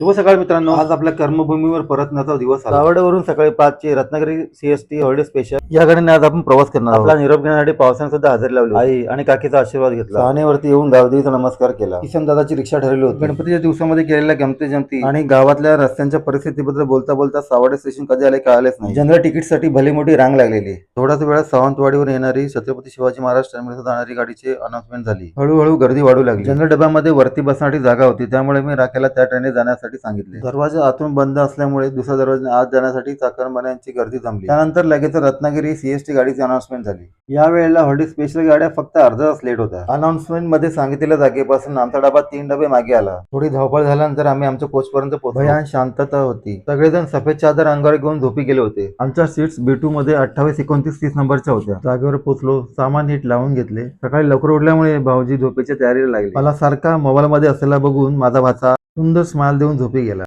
शुभ सकाळ मित्रांनो. आज आपल्या कर्मभूमीवर परतण्याचा दिवस आला. गावडेवरून सकाळी पाचची रत्नागिरी सीएसटी हॉलिडे स्पेशल या गाडीने आज आपण प्रवास करणार आपला निरोप घेण्यासाठी पावसाने सुद्धा हजेरी लावली आई आणि काकीचा आशीर्वाद घेतला. सहानेवरती येऊन गावदेवीचा नमस्कार केला. किशन दादाची रिक्षा ठरली होती. गणपतीच्या दिवसामध्ये केलेल्या गमती जमती आणि गावातल्या रस्त्यांच्या परिस्थितीबद्दल बोलता बोलता सावडे स्टेशन कधी आले कळालेच नाही. जनरल तिकीटसाठी भली मोठी रांग लागलेली. थोड्याच वेळात सावंतवाडीवर येणारी छत्रपती शिवाजी महाराज टर्मिनस जाणारी गाडीची अनाउन्समेंट झाली. हळूहळू गर्दी वाढू लागली. जनरल डब्यामध्ये वरती बसण्यासाठी जागा होती. त्यामुळे मी राखेला त्या ट्रेनने जाण्यासाठी सांगितले. दरवाजा आतून बंद असल्यामुळे दुसऱ्या दरवाजा आत जाण्यासाठी चाकरमान्यांची गर्दी जमली त्यानंतर लगेच रत्नागिरी सीएसटी गाडीची अनाउन्समेंट झाली. या वेळेला स्पेशल गाड्या फक्त अर्धा तास लेट होत्या. अनाउन्समेंटमध्ये सांगितलेल्या जागेपासून आमचा डबा तीन डबे मागे आला. थोडी धावपळ झाल्यानंतर आम्ही आमच्या कोच पर्यंत पोहोचलो. शांतता होती. सगळेजण सफेद चादर अंगावर घेऊन झोपी गेले होते. आमच्या सीट्स बी टू मध्ये अठ्ठावीस एकोणतीस तीस नंबरच्या होत्या. जागेवर पोहोचलो सामान नीट लावून घेतले. सकाळी लवकर उठल्यामुळे भाऊजी झोपेच्या तयारीला लागले. मला सारखा मोबाईल मध्ये असलेला बघून माझा भाचा सुंदर स्माइल देऊन झोपी गेला.